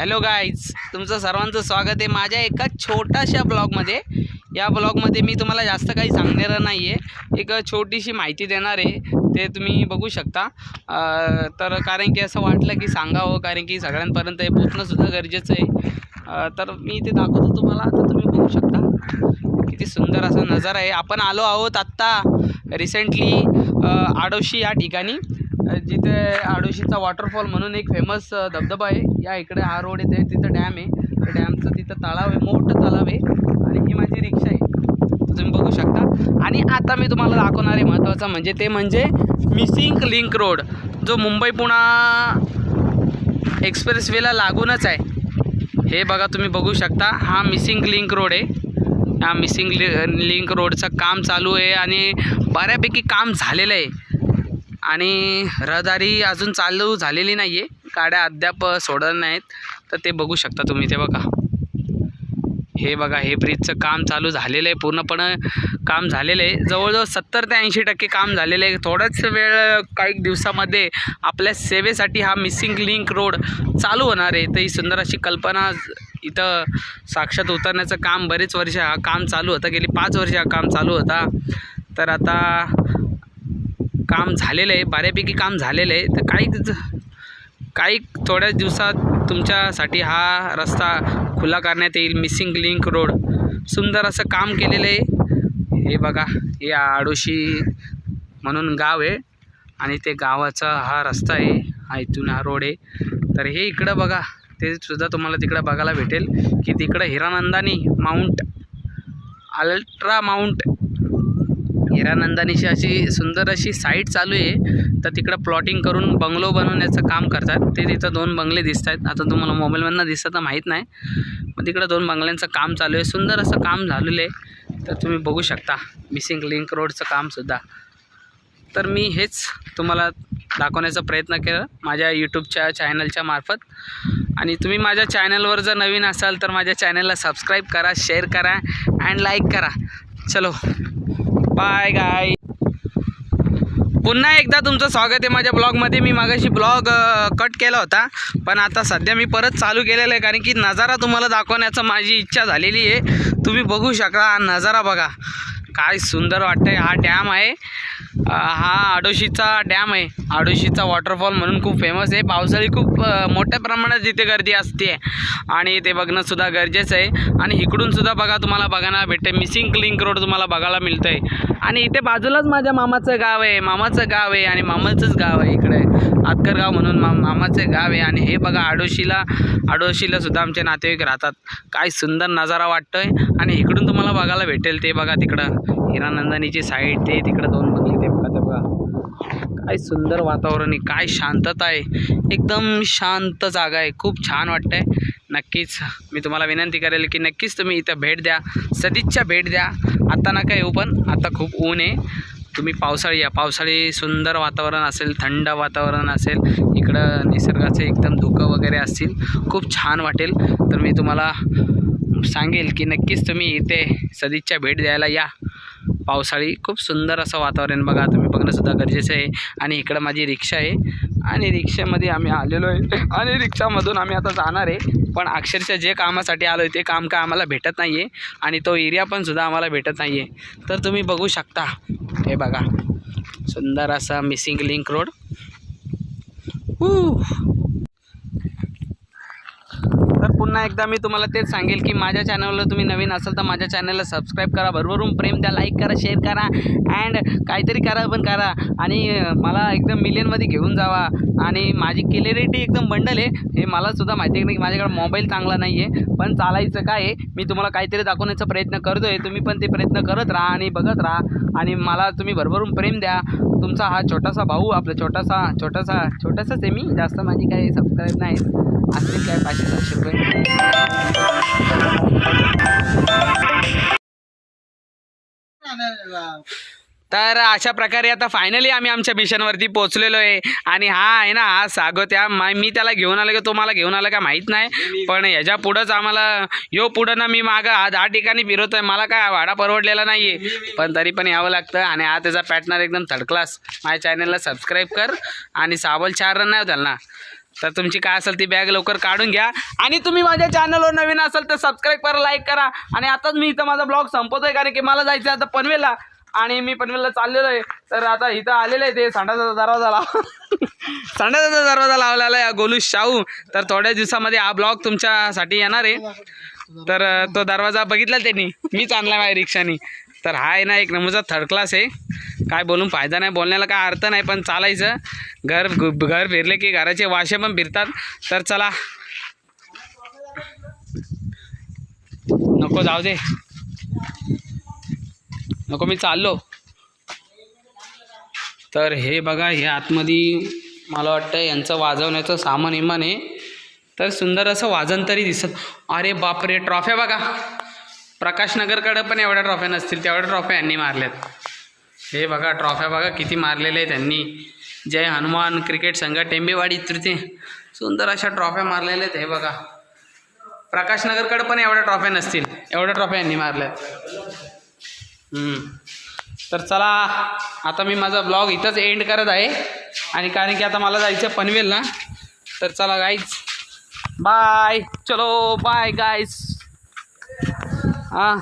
Hello guys तुमचं सर्वांचं स्वागत आहे माझ्या एका छोट्याशा ब्लॉगमध्ये. या ब्लॉगमध्ये मी तुम्हाला जास्त काही सांगणार नाही आहे एक छोटीशी माहिती देणार आहे. ते तुम्ही बघू शकता. तर कारण की असं वाटलं की सांगावं कारण की सगळ्यांपर्यंत हे पोचणंसुद्धा गरजेचं आहे. तर मी ते दाखवतो तुम्हाला. तर तुम्ही बघू शकता. किती सुंदर असा नजारा आहे. आपण आलो आहोत आत्ता रिसेंटली आडोशी या ठिकाणी. जिथे आडोशीचा वॉटरफॉल म्हणून एक फेमस धबधबा आहे. या इकडे हा रोड येते तिथं डॅम आहे. त्या डॅमचं तिथं तलाव आहे मोठं तलाव आहे. आणि ही माझी रिक्षा आहे. तुम्ही बघू शकता. आणि आता मी तुम्हाला दाखवणार आहे महत्त्वाचं म्हणजे ते म्हणजे मिसिंग लिंक रोड जो मुंबई पुणा एक्सप्रेसवेला लागूनच आहे. हे बघा तुम्ही बघू शकता. हा मिसिंग लिंक रोड आहे. हा मिसिंग लि लिंक रोडचं काम चालू आहे आणि बऱ्यापैकी काम झालेलं आहे. आणि रहदारी अजून चालू झालेली नाही आहे गाड्या अद्याप सोडत नाहीत. तर ते बघू शकता तुम्ही ते बघा. हे बघा हे ब्रिजचं काम चालू झालेलं आहे. पूर्णपणे काम झालेलं आहे. जवळजवळ सत्तर ते ऐंशी टक्के काम झालेलं आहे. थोडाच वेळ काही दिवसामध्ये आपल्या सेवेसाठी हा मिसिंग लिंक रोड चालू होणार आहे. तर ही सुंदर अशी कल्पना इथं साक्षात उतरण्याचं काम बरेच वर्ष हा काम चालू होतं. गेली पाच वर्ष हा काम चालू होता. तर आता काम झालेलं आहे बऱ्यापैकी काम झालेलं आहे. तर काही काही थोड्याच दिवसात तुमच्यासाठी हा रस्ता खुला करण्यात येईल. Missing link road. सुंदर असं काम केलेलं आहे. हे बघा हे आडोशी म्हणून गाव आहे आणि ते गावाचा हा रस्ता आहे हा इथून हा रोड आहे. तर हे इकडं बघा ते सुद्धा तुम्हाला तिकडं बघायला भेटेल की तिकडं हिरानंदानी माउंट अल्ट्रा माउंट हिरानंदानीची अशी सुंदर अशी साईट चालू आहे. तर तिकडं प्लॉटिंग करून बंगलो बनवण्याचं काम करतात. ते तिथं दोन बंगले दिसत आहेत आता तुम्हाला मोबाईलमधनं दिसतं तर माहीत नाही. मग तिकडं दोन बंगल्यांचं काम चालू आहे. सुंदर असं काम झालेलं आहे. तर तुम्ही बघू शकता. मिसिंग लिंक रोडचं कामसुद्धा तर मी हेच तुम्हाला दाखवण्याचा प्रयत्न केला माझ्या यूट्यूबच्या चॅनलच्या मार्फत. आणि तुम्ही माझ्या चॅनलवर जर नवीन असाल तर माझ्या चॅनलला सबस्क्राईब करा शेअर करा अँड लाईक करा. चलो. बाय गाय पुन्हा एकदा तुमचं स्वागत आहे माझ्या ब्लॉगमध्ये मी मागाशी ब्लॉग कट केला होता पण आता सध्या मी परत चालू केलेलं आहे कारण की नजारा तुम्हाला दाखवण्याचं माझी इच्छा झालेली आहे. तुम्ही बघू शकता हा नजारा बघा. काय सुंदर वाटतंय हा डॅम आहे. हा आडोशीचा डॅम आहे. आडोशीचा वॉटरफॉल म्हणून खूप फेमस आहे. पावसाळी खूप मोठ्या प्रमाणात इथे गर्दी असते. आणि ते बघणंसुद्धा गरजेचं आहे. आणि इकडूनसुद्धा बघा तुम्हाला बघायला भेटते मिसिंग लिंक रोड तुम्हाला बघायला मिळतं आहे आणि इथे बाजूलाच माझ्या मामाचं गाव आहे. मामाचं गाव आहे आणि मामाचंच गाव आहे इकडे. आतकर गाव म्हणून मा मामाचं गाव आहे. आणि हे बघा आडोशीला आडोशीला सुद्धा आमचे नातेवाईक राहतात. काय सुंदर नजारा वाटतोय. आणि इकडून तुम्हाला बघायला भेटेल ते बघा तिकडं. हिरानंदानीची साईड ते तिकडं दोन बघले ते बघा ते बघा काय सुंदर वातावरण आहे काय शांतता आहे. एकदम शांत जागा आहे. खूप छान वाटतंय. नक्कीच मी तुम्हाला विनंती करेल की नक्कीच तुम्ही इथं भेट द्या. सदिच्छा भेट द्या. आता नका येऊ पण. आता खूप ऊन आहे. तुम्ही पावसाळी या. पावसाळी सुंदर वातावरण असेल थंड वातावरण असेल इकडं निसर्गाचे एकदम धुकं वगैरे असतील खूप छान वाटेल. तर मी तुम्हाला सांगेल की नक्कीच तुम्ही इथे सदिच्छा भेट द्यायला या. पावसाळी खूप सुंदर असं वातावरण बघा तुम्ही बघणंसुद्धा गरजेचं आहे. आणि इकडं माझी रिक्षा आहे. आणि रिक्षामध्ये आम्ही आलेलो आहे. आणि रिक्षामधून आम्ही आता जाणार आहे. पण अक्षरशः जे कामासाठी आलो आहे ते काम काय आम्हाला भेटत नाही आहे आणि तो एरिया पण सुद्धा आम्हाला भेटत नाही आहे तर तुम्ही बघू शकता. हे बघा. सुंदर असा मिसिंग लिंक रोड. तर पुन्हा एकदा मी तुम्हाला तेच सांगेल की माझ्या चॅनलला तुम्ही नवीन असाल तर माझ्या चॅनलला सबस्क्राईब करा. भरभरून प्रेम द्या लाईक करा शेअर करा अँड काहीतरी करा पण करा. आणि मला एकदम मिलियनमध्ये घेऊन जावा. आणि माझी क्लिअरिटी एकदम बंडल आहे. हे मला सुद्धा माहिती आहे की माझ्याकडे मोबाईल चांगला नाही आहे पण चालायचं काय आहे मी तुम्हाला काहीतरी दाखवण्याचा प्रयत्न करतो आहे तुम्ही पण ते प्रयत्न करत राहा आणि बघत राहा. आणि मला तुम्ही भरभरून प्रेम द्या. तुमचा हा छोटासा भाऊ आपला छोटासा छोटासा छोटासाच आहे मी. जास्त माझी काही सबस्क्राईब नाही. असतील काय पाचशे सातशे रुपये? तर अशा प्रकारे आता फायनली आम्ही आमच्या मिशनवरती पोहोचलेलो आहे आणि हा आहे ना हा सागोत्या. मा मी त्याला घेऊन आलो की तो मला घेऊन आला का माहीत नाही. पण ह्याच्या पुढंच आम्हाला यो पुढं ना मी मागं हा दहा ठिकाणी फिरवतो आहे मला काय भाडा परवडलेला नाही आहे पण तरी पण यावं लागतं. आणि हा त्याचा पॅटनर एकदम थर्ड क्लास माझ्या चॅनलला सबस्क्राईब कर. आणि सावल चार रन नाही होताल ना. तर तुमची काय असेल ती बॅग लवकर काढून घ्या. आणि तुम्ही माझ्या चॅनलवर नवीन असाल तर सबस्क्राईब करा लाईक करा. आणि आताच मी इथं माझा ब्लॉग संपवतोय कारण की मला जायचं आहे आता पनवेलला. आणि मी पनवेलला चाललेलो आहे. तर आता इथं आलेलं आहे ते सांडाचा दरवाजा लाव सांडाचा दरवाजा लावलेला आहे गोलू शाहू. तर थोड्या दिवसामध्ये हा ब्लॉग तुमच्यासाठी येणार आहे. तर तो दरवाजा बघितला त्यांनी? मीच आणला माझ्या रिक्षानी. तर हा आहे ना एक नंबरचा थर्ड क्लास आहे. काय बोलून फायदा नाही बोलण्याला काय अर्थ नाही पण चालायचं. घर घर फिरले की घराचे वाशे पण फिरतात. तर चला. नको जाऊ दे. नको मी चाललो. तर हे बघा हे आतमध्ये मला वाटतं यांचं वाजवण्याचं सामान इमान आहे. तर सुंदर असं वाजन तरी दिसत. अरे बापरे ट्रॉफ्या बघा. प्रकाशनगरकडं पण एवढ्या ट्रॉफ्या नसतील तेवढ्या ट्रॉफ्या यांनी मारल्यात. हे बघा ट्रॉफ्या बघा किती मारलेल्या आहेत त्यांनी जय हनुमान क्रिकेट संघ टेंबेवाडी तृतीय सुंदर अशा ट्रॉफ्या मारलेल्या आहेत हे बघा. प्रकाशनगरकडं पण एवढ्या ट्रॉफ्या नसतील एवढ्या ट्रॉफ्या यांनी मारल्यात. तर चला आता मी माझा ब्लॉग इथंच एंड करत आहे. आणि कारण की आता मला जायचं पनवेल पनवेलला. तर चला गाईज बाय चलो बाय गाईज हां